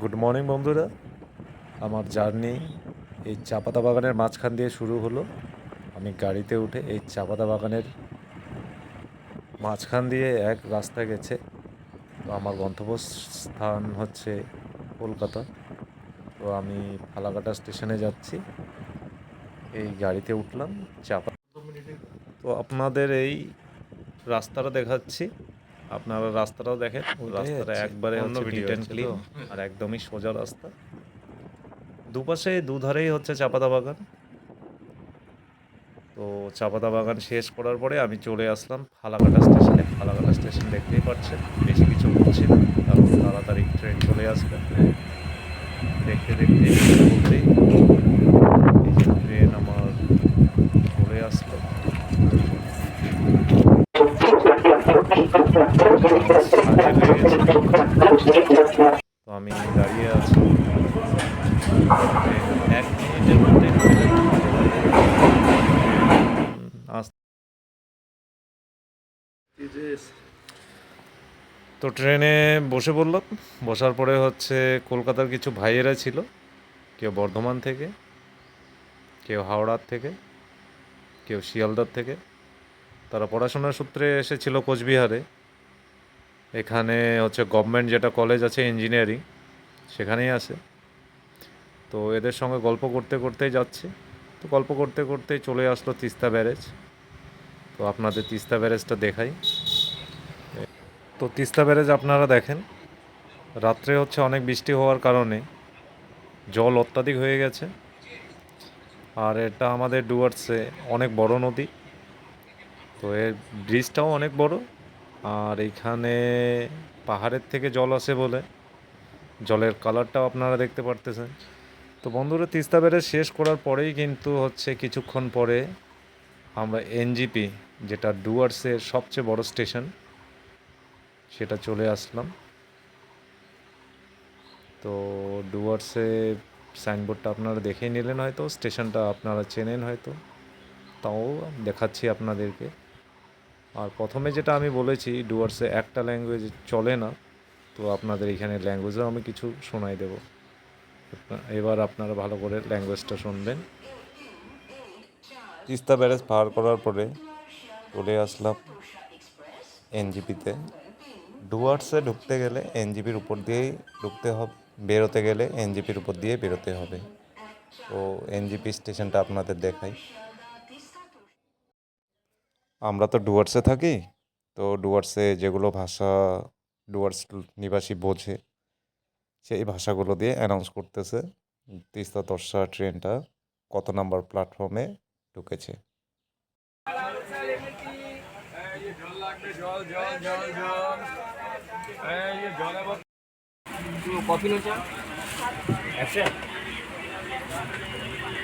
Good morning বন্ধুরা। আমার journey এই চাপাতা বাগানের মাঝখান দিয়ে শুরু হলো। আমি গাড়িতে উঠে এই চাপাতা বাগানের মাঝখান দিয়ে এক রাস্তা গেছে। তো আমার গন্তব্যস্থান হচ্ছে কলকাতা। তো আমি ফালাকাটা স্টেশনে যাচ্ছি। এই গাড়িতে উঠলাম, চাপা তো আপনাদের এই রাস্তাটা দেখাচ্ছি। আপনারা রাস্তাটাও দেখেন রাস্তাটা একবারে অন্য নিট ক্লিন আর একদমই সোজা রাস্তা। দুপাশে দুধারেই হচ্ছে চাপাতা বাগান। তো চাপাতা বাগান শেষ করার পরে আমি চলে আসলাম ফালাকাটা স্টেশনে। ফালাকাটা স্টেশন দেখতেই পাচ্ছেন বেশি কিছু বলছি না কারণ তাড়াতাড়ি ট্রেন চলে আসবে। দেখতে দেখতে বলতে বলতেই এই যে ট্রেন আমার চলে আসলো। তো আমি দাঁড়িয়ে আছি। এক মিনিটের মধ্যে তো ট্রেনে বসে পড়লাম। বসার পরে হচ্ছে কলকাতার কিছু ভাইয়েরা ছিল। কেউ বর্ধমান থেকে, কেউ হাওড়ার থেকে, কেউ শিয়ালদার থেকে। তারা পড়াশোনার সূত্রে এসেছিল কোচবিহারে। এখানে হচ্ছে গভর্নমেন্ট যেটা কলেজ আছে ইঞ্জিনিয়ারিং সেখানেই আছে। তো এদের সঙ্গে গল্প করতে করতেই যাচ্ছে। তো গল্প করতে করতেই চলে আসলো তিস্তা ব্যারেজ। তো আপনাদের তিস্তা ব্যারেজটা দেখাই। তো তিস্তা ব্যারেজ আপনারা দেখেন, রাত্রে হচ্ছে অনেক বৃষ্টি হওয়ার কারণে জল অত্যাধিক হয়ে গেছে। আর এটা আমাদের ডুয়ার্সে অনেক বড় নদী। তো এর ব্রিজটাও অনেক বড়। আর এইখানে পাহাড়ের থেকে জল আসে বলে। জলের কালারটাও আপনারা দেখতে পারতেছেন। তো বন্ধুরা, তিস্তা ব্যারেজ শেষ করার পরেই কিন্তু হচ্ছে কিছুক্ষণ পরে আমরা এনজিপি, যেটা ডুয়ার্সের সবচেয়ে বড় স্টেশন, সেটা চলে আসলাম। তো ডুয়ার্সে সাইনবোর্ডটা আপনারা দেখেই নিলেন হয়তো, স্টেশনটা আপনারা চেনেন হয়তো। তাও দেখাচ্ছি আপনাদেরকে। আর প্রথমে যেটা আমি বলেছি, ডুয়ার্সে একটা ল্যাঙ্গুয়েজ চলে না, তো আপনাদের এখানে ল্যাঙ্গুয়েজও আমি কিছু শোনাই দেব। এবার আপনারা ভালো করে ল্যাঙ্গুয়েজটা শুনবেন। তিস্তা ব্যারেজ পার করার পরে চলে আসলাম এনজিপিতে। ডুয়ার্সে ঢুকতে গেলে এনজিপির উপর দিয়েই ঢুকতে হবে, বেরোতে গেলে এনজিপির উপর দিয়ে বেরোতে হবে। তো এনজিপি স্টেশনটা আপনাদের দেখাই। আমরা তো ডুয়ার্সে থাকি, তো ডুয়ার্সে যেগুলো ভাষা ডুয়ার্স নিবাসী বোঝে, সেই ভাষাগুলো দিয়ে অ্যানাউন্স করতেছে, তিস্তা তর্ষা ট্রেনটা কত নাম্বার প্ল্যাটফর্মে ঢুকেছে। কফি চা